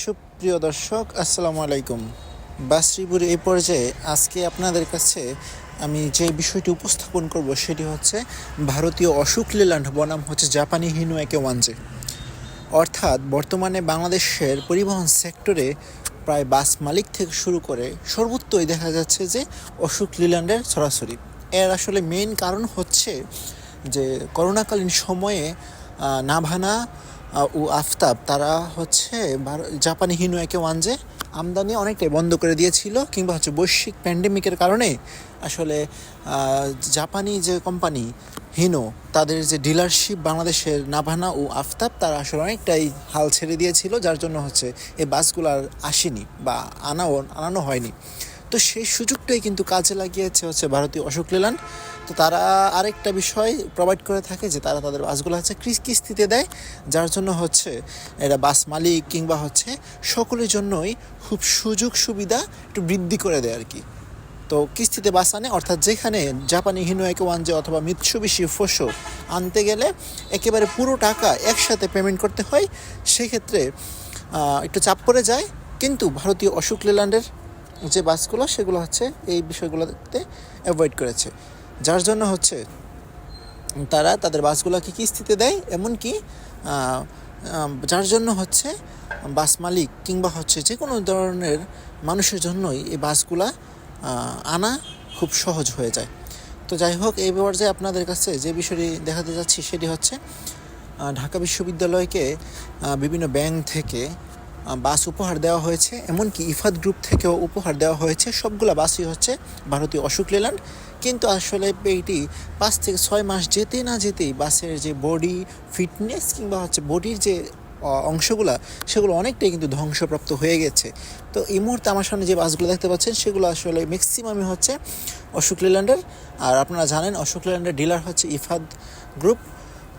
সুপ্রিয় দর্শক, আসসালামু আলাইকুম। বাসরিপুর এই পর্যায়ে আজকে আপনাদের কাছে আমি যে বিষয়টি উপস্থাপন করব সেটি হচ্ছে ভারতীয় অশোক লেল্যান্ড, বনাম হচ্ছে জাপানি হিনু একে ওয়ানজে অর্থাৎ বর্তমানে বাংলাদেশের পরিবহন সেক্টরে প্রায় বাস মালিক থেকে শুরু করে সর্বত্রই দেখা যাচ্ছে যে অশোক লিল্যান্ডের সরাসরি। এর আসলে মেইন কারণ হচ্ছে যে করোনাকালীন সময়ে নাভানা ও আফতাব, তারা হচ্ছে জাপানি হিনু একে ওয়ানজে আমদানি অনেকটাই বন্ধ করে দিয়েছিল কিংবা হচ্ছে বৈশ্বিক প্যান্ডেমিকের কারণে আসলে জাপানি যে কোম্পানি হিনো তাদের যে ডিলারশিপ বাংলাদেশের নাভানা ও আফতাব, তারা আসলে অনেকটাই হাল ছেড়ে দিয়েছিল, যার জন্য হচ্ছে এই বাসগুলো আর আসেনি বা আনাও, আনানো হয়নি। তো সেই সুযোগটাই কিন্তু কাজে লাগিয়েছে হচ্ছে ভারতীয় অশোক লেল্যান্ড। তো তারা আরেকটা বিষয় প্রোভাইড করে থাকে যে তারা তাদের বাসগুলো হচ্ছে কিস, কিস্তিতে দেয়, যার জন্য হচ্ছে এটা বাস মালিক কিংবা হচ্ছে সকলের জন্যই খুব সুযোগ সুবিধা একটু বৃদ্ধি করে দেয় আর কি। তো কিস্তিতে বাস আনে, অর্থাৎ যেখানে জাপানি হিনো একে ওয়ান যে অথবা মিৎসুবিশি ফোসো আনতে গেলে একেবারে পুরো টাকা একসাথে পেমেন্ট করতে হয়, সেক্ষেত্রে একটু চাপ পড়ে যায়। কিন্তু ভারতীয় অশোক লেল্যান্ডের যে বাসগুলো, সেগুলো হচ্ছে এই বিষয়গুলোতে অ্যাভয়েড করেছে। যার জন্য হচ্ছে তারা তাদের বাসগুলোকে কিস্তিতে দেয়, এমনকি যার জন্য হচ্ছে বাস মালিক কিংবা হচ্ছে যে কোনো ধরনের মানুষের জন্যই এই বাসগুলা আনা খুব সহজ হয়ে যায়। তো যাই হোক, এই পর্যায়ে আপনাদের কাছে যে বিষয়টি দেখাতে যাচ্ছি, সেটি হচ্ছে ঢাকা বিশ্ববিদ্যালয়কে বিভিন্ন ব্যাংক থেকে বাস উপহার দেওয়া হয়েছে, এমনকি ইফাদ গ্রুপ থেকেও উপহার দেওয়া হয়েছে। সবগুলা বাসই হচ্ছে ভারতীয় অশোক লেল্যান্ড। কিন্তু আসলে এইটি পাঁচ থেকে ছয় মাস যেতে না যেতেই বাসের যে বডি ফিটনেস কিংবা হচ্ছে বডির যে অংশগুলা, সেগুলো অনেকটাই কিন্তু ধ্বংসপ্রাপ্ত হয়ে গেছে। তো এই মুহূর্তে আমার সামনে যে বাসগুলো দেখতে পাচ্ছেন, সেগুলো আসলে ম্যাক্সিমামই হচ্ছে অশোক লেল্যান্ডের। আর আপনারা জানেন, অশোক লেল্যান্ডের ডিলার হচ্ছে ইফাদ গ্রুপ।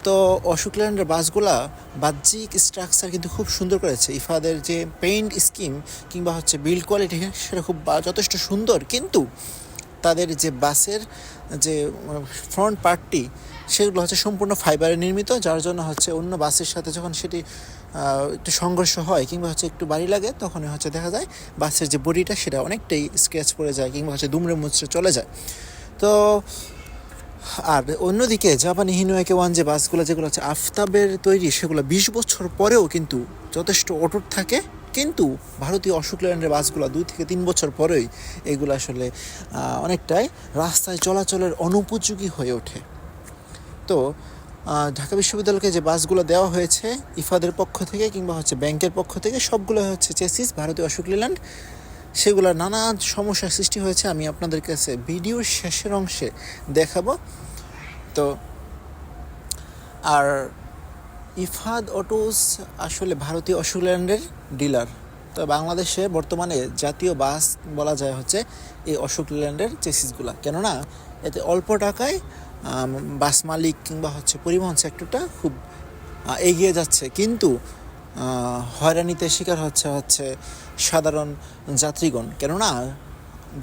তো অশোক লেল্যান্ডের বাসগুলা বাহ্যিক স্ট্রাকচার কিন্তু খুব সুন্দর করেছে। ইফাদের যে পেইন্ট স্কিম কিংবা হচ্ছে বিল্ড কোয়ালিটি সেটা খুব যথেষ্ট সুন্দর। কিন্তু তাদের যে বাসের যে ফ্রন্ট পার্টটি সেগুলো হচ্ছে সম্পূর্ণ ফাইবারে নির্মিত, যার জন্য হচ্ছে অন্য বাসের সাথে যখন সেটি একটু সংঘর্ষ হয় কিংবা হচ্ছে একটু বাড়ি লাগে তখন হচ্ছে দেখা যায় বাসের যে বডিটা, সেটা অনেকটাই স্ক্র্যাচ পড়ে যায় কিংবা হচ্ছে দুমড়ে মুচড়ে চলে যায়। তো আর অন্যদিকে জাপানি হিনুয়াকে ওয়ান যে বাসগুলো, যেগুলো হচ্ছে আফতাবের তৈরি, সেগুলো বিশ বছর পরেও কিন্তু যথেষ্ট অটুট থাকে। কিন্তু ভারতীয় অশোক লেল্যান্ডের বাসগুলো দুই থেকে তিন বছর পরেই এগুলো আসলে অনেকটাই রাস্তায় চলাচলের অনুপযোগী হয়ে ওঠে। তো ঢাকা বিশ্ববিদ্যালয়কে যে বাসগুলো দেওয়া হয়েছে, ইফাদের পক্ষ থেকে কিংবা হচ্ছে ব্যাংকের পক্ষ থেকে, সবগুলো হচ্ছে চেসিস, ভারতীয় অশোক লেল্যান্ড সেগুলো নানা সমস্যার সৃষ্টি হয়েছে, আমি আপনাদের কাছে ভিডিওর শেষের অংশে দেখাবো। তো, আর ইফাদ অটোস আসলে ভারতীয় অশোকল্যান্ডের ডিলার। তো বাংলাদেশে বর্তমানে জাতীয় বাস বলা যায় হচ্ছে এই অশোক লেল্যান্ডের চেসিসগুলা। কেননা, এতে অল্প টাকায় বাস মালিক কিংবা হচ্ছে পরিবহন সেক্টরটা খুব এগিয়ে যাচ্ছে। কিন্তু হয়রানিতে শিকার হচ্ছে হচ্ছে সাধারণ যাত্রীগণ। কেননা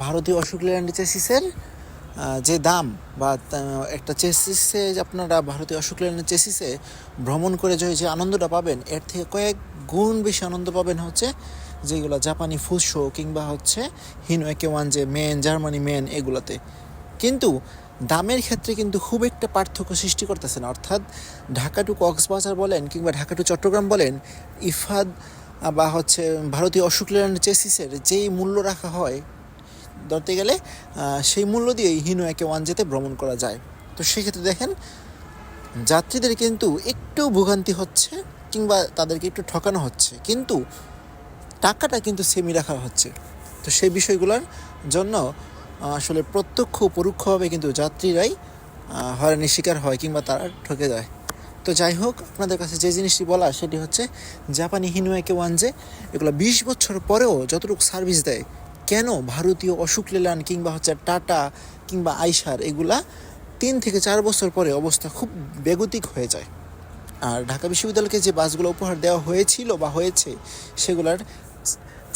ভারতীয় অশোক লেল্যান্ড চেসিসের যে দাম বা একটা চেসিসে আপনারা ভারতীয় অশোক লেল্যান্ড চেসিসে ভ্রমণ করে যে যে আনন্দটা পাবেন, এর থেকে কয়েক গুণ বেশি আনন্দ পাবেন হচ্ছে যেগুলো জাপানি ফুসো কিংবা হচ্ছে হিনো একে ওয়ান যে মেন জার্মানি মেন এগুলোতে। কিন্তু দামের ক্ষেত্রে কিন্তু খুব একটা পার্থক্য সৃষ্টি করতেছে না। অর্থাৎ ঢাকা টু কক্সবাজার বলেন কিংবা ঢাকা টু চট্টগ্রাম বলেন, ইফাদ বা হচ্ছে ভারতীয় অশোক লেল্যান্ড চেসিসের যেই মূল্য রাখা হয়, ধরতে গেলে সেই মূল্য দিয়েই হিনো একে ওয়ান যেতে ভ্রমণ করা যায়। তো সেক্ষেত্রে দেখেন, যাত্রীদের কিন্তু একটু ভোগান্তি হচ্ছে কিংবা তাদেরকে একটু ঠকানো হচ্ছে, কিন্তু টাকাটা কিন্তু সেমি রাখা হচ্ছে। তো সেই বিষয়গুলোর জন্য আসলে প্রত্যক্ষ পরোক্ষভাবে কিন্তু যাত্রীরাই হয়রানির শিকার হয় কিংবা তারা ঠকে যায়। তো যাই হোক, আপনাদের কাছে যে জিনিসটি বলা সেটি হচ্ছে জাপানি হিনুয়াকে ওয়ান যে এগুলো বিশ বছর পরেও যতটুকু সার্ভিস দেয়, কেন ভারতীয় অশোক লেল্যান্ড কিংবা হচ্ছে টাটা কিংবা আইসার এগুলা তিন থেকে চার বছর পরে অবস্থা খুব বেগতিক হয়ে যায়। আর ঢাকা বিশ্ববিদ্যালয়কে যে বাসগুলো উপহার দেওয়া হয়েছিল বা হয়েছে সেগুলার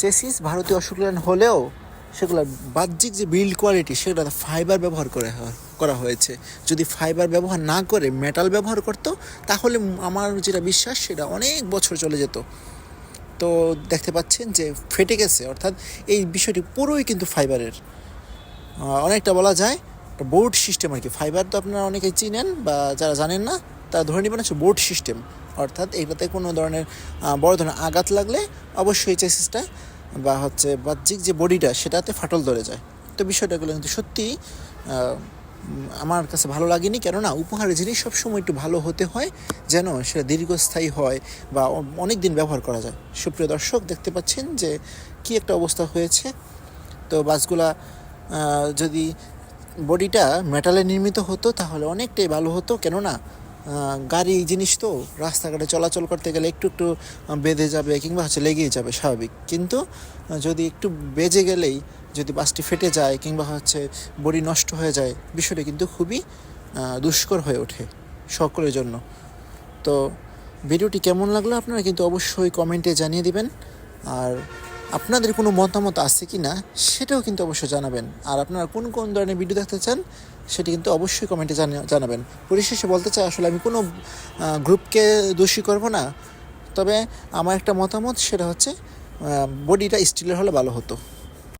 চেসিস ভারতীয় অশোক লেল্যান্ড হলেও সেগুলোর বাহ্যিক যে বিল্ড কোয়ালিটি সেটা ফাইবার ব্যবহার করে করা হয়েছে। যদি ফাইবার ব্যবহার না করে মেটাল ব্যবহার করতো, তাহলে আমার যেটা বিশ্বাস, সেটা অনেক বছর চলে যেত। তো দেখতে পাচ্ছেন যে ফেটে গেছে, অর্থাৎ এই বিষয়টি পুরোই কিন্তু ফাইবারের অনেকটা বলা যায় বোর্ড সিস্টেম আর কি। ফাইবার তো আপনারা অনেকেই চিনেন বা যারা জানেন না, তারা ধরে নেবেন হচ্ছে বোর্ড সিস্টেম অর্থাৎ এটাতে কোনো ধরনের বড় ধরনের আঘাত লাগলে অবশ্যই চেসিসটা বা হচ্ছে বাহ্যিক যে বডিটা, সেটাতে ফাটল ধরে যায়। তো বিষয়টাগুলো কিন্তু সত্যিই আমার কাছে ভালো লাগেনি। কেননা উপহারের জিনিস সবসময় একটু ভালো হতে হয়, যেন সেটা দীর্ঘস্থায়ী হয় বা অনেক দিন ব্যবহার করা যায়। সুপ্রিয় দর্শক, দেখতে পাচ্ছেন যে কি একটা অবস্থা হয়েছে। তো বাসগুলা যদি বডিটা মেটালে নির্মিত হতো, তাহলে অনেকটাই ভালো হতো। কেননা গাড়ি জিনিস তো, রাস্তাঘাটে চলাচল করতে গেলে একটু একটু বেঁধে যাবে কিংবা হচ্ছে লেগেই যাবে স্বাভাবিক। কিন্তু যদি একটু বেজে গেলেই, যদি বাসটি ফেটে যায় কিংবা হচ্ছে বডি নষ্ট হয়ে যায়, বিষয়টি কিন্তু খুবই দুষ্কর হয়ে ওঠে সকলের জন্য। তো, ভিডিওটি কেমন লাগল আপনারা কিন্তু অবশ্যই কমেন্টে জানিয়ে দিবেন। আর আপনাদের কোনো মতামত আছে কি না, সেটাও কিন্তু অবশ্যই জানাবেন। আর আপনারা কোন কোন ধরনের ভিডিও দেখতে চান, সেটি কিন্তু অবশ্যই কমেন্টে জানাবেন। পরিশেষে বলতে চাই, আসলে আমি কোনো গ্রুপকে দোষী করব না। তবে আমার একটা মতামত, সেটা হচ্ছে বডিটা স্টিলের হলে ভালো হতো।